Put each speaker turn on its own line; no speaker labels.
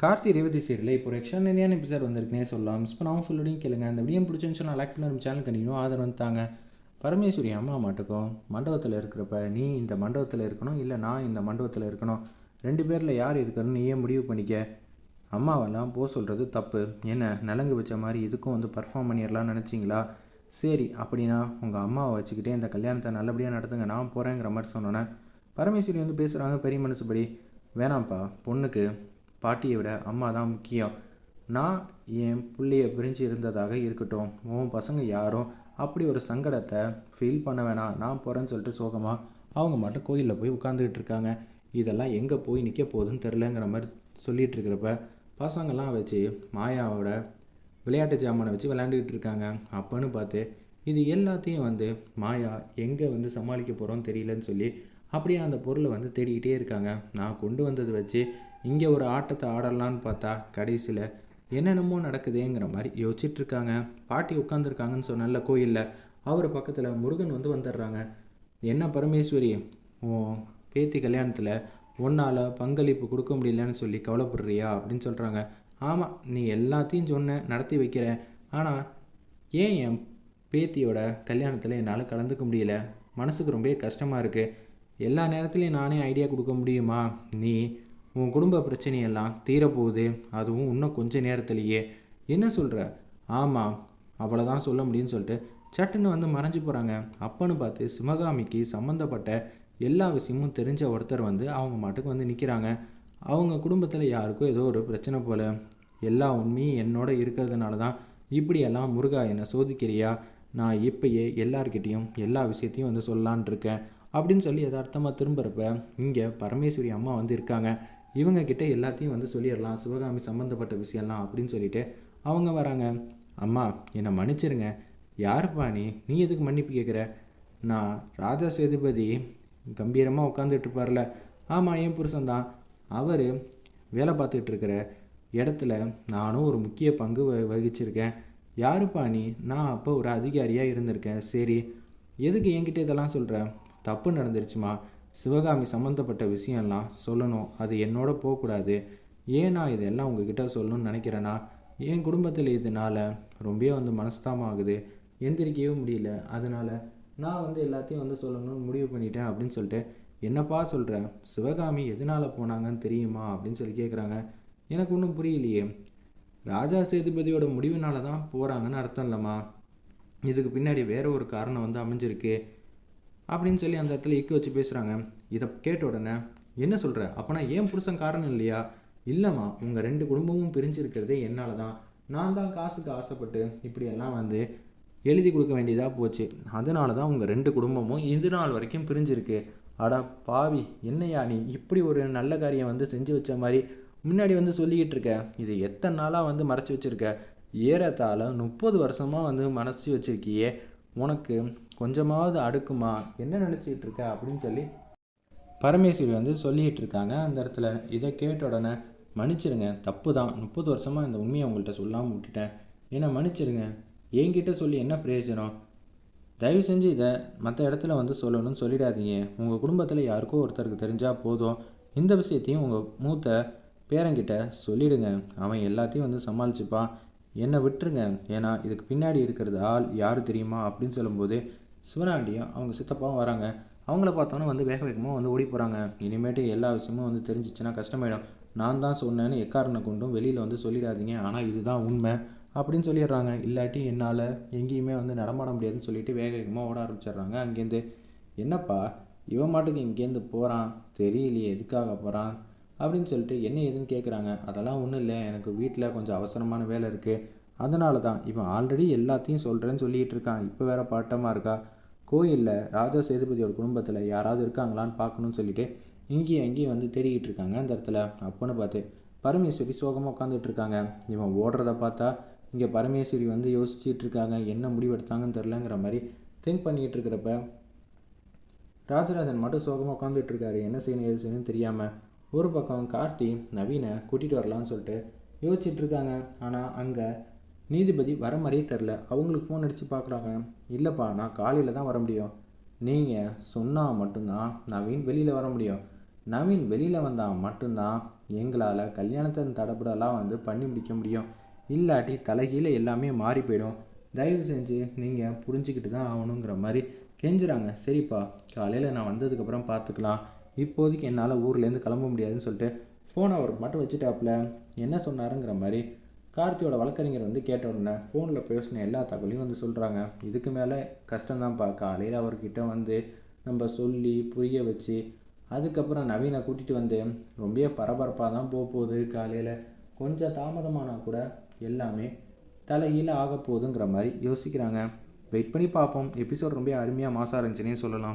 Karthi Revathi serial இப்போ ஒரு எக்ஸ்ட்ரானியான episode வந்திருக்குனே சொல்லலாம். மிஸ் பண்ணாமல் ஃபுல்லோடையும் கேளுங்க. அந்த வீடியோ பிடிச்சிருந்துச்சு நான் லைக் பண்ண சேனல் கண்டினியூ ஆதரவு வந்துட்டாங்க பரமேஸ்வரி அம்மா மாட்டுக்கும் மண்டபத்தில் இருக்கிறப்ப நீ இந்த மண்டபத்தில் இருக்கணும் இல்லை நான் இந்த மண்டபத்தில் இருக்கணும். ரெண்டு பேரில் யார் இருக்கணும்னு நீயே முடிவு பண்ணிக்க. அம்மாவெல்லாம் போக சொல்கிறது தப்பு. என்ன நலங்கு வச்ச மாதிரி இதுக்கும் வந்து பர்ஃபார்ம் பண்ணிடலாம்னு நினச்சிங்களா? சரி அப்படின்னா உங்கள் அம்மாவை வச்சுக்கிட்டே இந்த கல்யாணத்தை நல்லபடியாக நடத்துங்க. நான் போகிறேங்கிற மாதிரி சொன்னோன்னே பரமேஸ்வரி வந்து பேசுகிறாங்க பெரிய மனசுபடி. வேணாம்ப்பா பொண்ணுக்கு பாட்டியை விட அம்மா தான் முக்கியம். நான் என் பிள்ளைய பிரிஞ்சு இருந்ததாக இருக்கட்டும். உன் பசங்க யாரும் அப்படி ஒரு சங்கடத்தை ஃபீல் பண்ண வேணாம். நான் போகிறேன்னு சொல்லிட்டு சோகமாக அவங்க மட்டும் கோயிலில் போய் உட்காந்துக்கிட்டு இருக்காங்க. இதெல்லாம் எங்கே போய் நிற்க போகுதுன்னு தெரிலங்கிற மாதிரி சொல்லிகிட்டு இருக்கிறப்ப பசங்கள்லாம் வச்சு மாயாவோட விளையாட்டு ஜாமானை வச்சு விளையாண்டுக்கிட்டு இருக்காங்க. அப்போன்னு பார்த்து இது எல்லாத்தையும் வந்து மாயா எங்கே வந்து சமாளிக்க போகிறோன்னு தெரியலன்னு சொல்லி அப்படியே அந்த பொருளை வந்து தேடிக்கிட்டே இருக்காங்க. நான் கொண்டு வந்தது வச்சு இங்கே ஒரு ஆட்டத்தை ஆடலான்னு பார்த்தா கடைசியில் என்னென்னமோ நடக்குதேங்கிற மாதிரி யோசிச்சுட்டு இருக்காங்க பாட்டி உட்காந்துருக்காங்கன்னு சொன்னல கோயிலில் அவர் பக்கத்தில் முருகன் வந்து வந்துடுறாங்க என்ன பரமேஸ்வரி ஓ பேத்தி கல்யாணத்தில் உன்னால் பங்களிப்பு கொடுக்க முடியலன்னு சொல்லி கவலைப்படுறியா அப்படின்னு சொல்கிறாங்க ஆமாம் நீ எல்லாத்தையும் சொன்ன நடத்தி வைக்கிற. ஆனால் ஏன் என் பேத்தியோட கல்யாணத்தில் என்னால் கலந்துக்க முடியல? மனசுக்கு ரொம்ப கஷ்டமாக இருக்குது எல்லா நேரத்துலையும் நானே ஐடியா கொடுக்க முடியுமா? நீ உன் குடும்ப பிரச்சனையெல்லாம் தீரப்போகுது. அதுவும் இன்னும் கொஞ்ச நேரத்துலையே. என்ன சொல்கிற ஆமாம் அவ்வளோதான் சொல்ல முடியும்னு சொல்லிட்டு சட்டுன்னு வந்து மறைஞ்சு போகிறாங்க அப்பன்னு பார்த்து சிவகாமிக்கு சம்மந்தப்பட்ட எல்லா விஷயமும் தெரிஞ்ச ஒருத்தர் வந்து அவங்க மாட்டுக்கு வந்து நிற்கிறாங்க அவங்க குடும்பத்தில் யாருக்கும் ஏதோ ஒரு பிரச்சனை போல். எல்லா உண்மையும் என்னோட இருக்கிறதுனால தான் இப்படியெல்லாம் முருகா என்னை சோதிக்கிறியா? நான் இப்பயே எல்லார்கிட்டேயும் எல்லா விஷயத்தையும் வந்து சொல்லலான் இருக்கேன் அப்படின்னு சொல்லி யதார்த்தமாக திரும்புகிறப்ப இங்கே பரமேஸ்வரி அம்மா வந்து இருக்காங்க. இவங்க கிட்ட எல்லாத்தையும் வந்து சொல்லிடலாம் சிவகாமி சம்மந்தப்பட்ட விஷயம்லாம் அப்படின்னு சொல்லிட்டு அவங்க வராங்க. அம்மா என்னை மன்னிச்சிருங்க. யாருப்பா நீ? நீ எதுக்கு மன்னிப்பு கேட்குற நான் ராஜா சேதுபதி. கம்பீரமாக உட்காந்துட்டு இருப்பார்ல. ஆமாம் என் புருஷன்தான் அவர் வேலை பார்த்துட்டு இருக்கிற இடத்துல நானும் ஒரு முக்கிய பங்கு வ வகிச்சிருக்கேன். யாருப்பா நீ? நான் அப்போ ஒரு அதிகாரியாக இருந்திருக்கேன். சரி எதுக்கு என்கிட்ட இதெல்லாம் சொல்கிற தப்பு நடந்துருச்சுமா? சிவகாமி சம்மந்தப்பட்ட விஷயம்லாம் சொல்லணும். அது என்னோட போகக்கூடாது. ஏன் நான் இதெல்லாம் உங்ககிட்ட சொல்லணும்னு நினைக்கிறேன்னா என் குடும்பத்தில் இதனால் ரொம்ப வந்து மனஸ்தாபம் ஆகுது. எந்திரிக்கவே முடியல. அதனால் நான் வந்து எல்லாத்தையும் வந்து சொல்லணும்னு முடிவு பண்ணிட்டேன் அப்படின்னு சொல்லிட்டு என்னப்பா சொல்கிற சிவகாமி எதனால் போனாங்கன்னு தெரியுமா? அப்படின்னு சொல்லி கேட்குறாங்க எனக்கு ஒன்றும் புரியலையே. ராஜா சேதுபதியோட முடிவுனால தான் போகிறாங்கன்னு அர்த்தம் இல்லைம்மா. இதுக்கு பின்னாடி வேற ஒரு காரணம் வந்து அமைஞ்சிருக்கு. அப்படின்னு சொல்லி அந்த இடத்துல இக்க வச்சு பேசுகிறாங்க இதை கேட்ட உடனே என்ன சொல்கிற அப்போனா ஏன் புருஷன் காரணம் இல்லையா? இல்லைம்மா உங்கள் ரெண்டு குடும்பமும் பிரிஞ்சிருக்கிறதே என்னால் தான் நான் தான் காசுக்கு ஆசைப்பட்டு இப்படியெல்லாம் வந்து எழுதி கொடுக்க வேண்டியதாக போச்சு. அதனால தான் உங்கள் ரெண்டு குடும்பமும் இது நாள் வரைக்கும் பிரிஞ்சிருக்கு. அடா பாவி என்னையா நீ இப்படி ஒரு நல்ல காரியம் வந்து செஞ்சு வச்ச மாதிரி முன்னாடி வந்து சொல்லிக்கிட்டு இருக்க? இது எத்தனை நாளாக வந்து மறைச்சி வச்சுருக்க? ஏறத்தாழ முப்பது வருஷமாக வந்து மறைச்சி வச்சுருக்கியே. உனக்கு கொஞ்சமாவது அடுக்குமா? என்ன நினச்சிக்கிட்டு இருக்க அப்படின்னு சொல்லி பரமேஸ்வரி வந்து சொல்லிகிட்டு இருக்காங்க அந்த இடத்துல இதை கேட்ட உடனே மன்னிச்சிருங்க தப்பு தான் முப்பது வருஷமாக இந்த உண்மையை உங்கள்கிட்ட சொல்லாமல் விட்டுட்டேன். என்ன மன்னிச்சிருங்க. என்கிட்ட சொல்லி என்ன பிரயோஜனம்? தயவு செஞ்சு இதை மற்ற இடத்துல வந்து சொல்லணும்னு சொல்லிடாதீங்க. உங்கள் குடும்பத்தில் யாருக்கோ ஒருத்தருக்கு தெரிஞ்சால் போதும். இந்த விஷயத்தையும் உங்கள் மூத்த பேரங்கிட்ட சொல்லிடுங்க. அவன் எல்லாத்தையும் வந்து சமாளிச்சுப்பான். என்னை விட்டுருங்க. ஏன்னா இதுக்கு பின்னாடி இருக்கிறது ஆள் யார் தெரியுமா? அப்படின்னு சொல்லும்போது சிவனாண்டியும் அவங்க சித்தப்பாவும் வராங்க. அவங்கள பார்த்தோன்னே வந்து வேக வேகமாக வந்து ஓடி போகிறாங்க இனிமேட்டு எல்லா விஷயமும் வந்து தெரிஞ்சிச்சுன்னா கஷ்டமாயிடும். நான் தான் சொன்னேன்னு எக்காரனை கொண்டும் வெளியில் வந்து சொல்லிடாதீங்க. ஆனால் இதுதான் உண்மை அப்படின்னு சொல்லிடுறாங்க. இல்லாட்டி என்னால் எங்கேயுமே வந்து நடமாட முடியாதுன்னு சொல்லிட்டு வேக வேகமாக ஓட ஆரம்பிச்சிடுறாங்க. அங்கேருந்து என்னப்பா இவன் மாட்டுக்கு இங்கேருந்து போகிறான் தெரியலையே எதுக்காக போகிறான் அப்படின்னு சொல்லிட்டு என்ன ஏதுன்னு கேட்குறாங்க அதெல்லாம் ஒன்றும் இல்லை. எனக்கு வீட்டில் கொஞ்சம் அவசரமான வேலை இருக்குது அதனால தான் இவன் ஆல்ரெடி எல்லாத்தையும் சொல்கிறேன்னு சொல்லிகிட்டு இருக்கான். இப்போ வேற பாட்டமாக இருக்கா? கோயிலில் ராஜா சேதுபதியோட குடும்பத்தில் யாராவது இருக்காங்களான்னு பார்க்கணும்னு சொல்லிட்டு இங்கேயும் அங்கேயும் வந்து தேடிக்கிட்டு இருக்காங்க அந்த இடத்துல. அப்போன்னு பார்த்து பரமேஸ்வரி சோகமாக உட்காந்துட்டு இருக்காங்க. இவன் ஓடுறத பார்த்தா இங்கே பரமேஸ்வரி வந்து யோசிச்சுட்டு இருக்காங்க. என்ன முடிவெடுத்தாங்கன்னு தெரிலங்கிற மாதிரி திங்க் பண்ணிக்கிட்டு இருக்கிறப்ப ராஜராஜன் மட்டும் சோகமாக உட்காந்துட்டு இருக்காரு. என்ன செய்யணும் எது செய்யணும்னு தெரியாமல் ஒரு பக்கம் கார்த்தி நவீனை கூட்டிகிட்டு வரலான்னு சொல்லிட்டு யோசிச்சுட்டு இருக்காங்க. ஆனால் அங்கே நீதிபதி வர மாதிரியே தெரில அவங்களுக்கு ஃபோன் அடித்து பார்க்குறாங்க இல்லைப்பா நான் காலையில் தான் வர முடியும். நீங்கள் சொன்னால் மட்டும்தான் நவீன் வெளியில் வர முடியும். நவீன் வெளியில் வந்தால் மட்டும்தான் எங்களால் கல்யாணத்தை தடப்படலாம் வந்து பண்ணி முடிக்க முடியும். இல்லாட்டி தலைகீழ எல்லாமே மாறி போயிடும். தயவு செஞ்சு நீங்கள் புரிஞ்சுக்கிட்டு தான் ஆகணுங்கிற மாதிரி கெஞ்சுறாங்க. சரிப்பா காலையில் நான் வந்ததுக்கப்புறம் பார்த்துக்கலாம் இப்போதைக்கு என்னால் ஊர்லேருந்து கிளம்ப முடியாதுன்னு சொல்லிட்டு ஃபோனை அவருக்கு மட்டும் வச்சுட்டாப்புல. என்ன சொன்னாருங்கிற மாதிரி கார்த்தியோட வழக்கறிஞர் வந்து கேட்ட உடனே ஃபோனில் பேசின எல்லா தகவலையும் வந்து சொல்கிறாங்க இதுக்கு மேலே கஷ்டம்தான்ப்பா காலையில் அவர்கிட்ட வந்து நம்ம சொல்லி புரிய வச்சு அதுக்கப்புறம் நவீனை கூட்டிகிட்டு வந்து ரொம்ப பரபரப்பாக தான் போக போகுது காலையில். கொஞ்சம் தாமதமானால் கூட எல்லாமே தலையில் ஆக போகுதுங்கிற மாதிரி யோசிக்கிறாங்க. வெயிட் பண்ணி பார்ப்போம். எபிசோட் ரொம்ப அருமையாக மாசாக இருந்துச்சுன்னே சொல்லலாம்.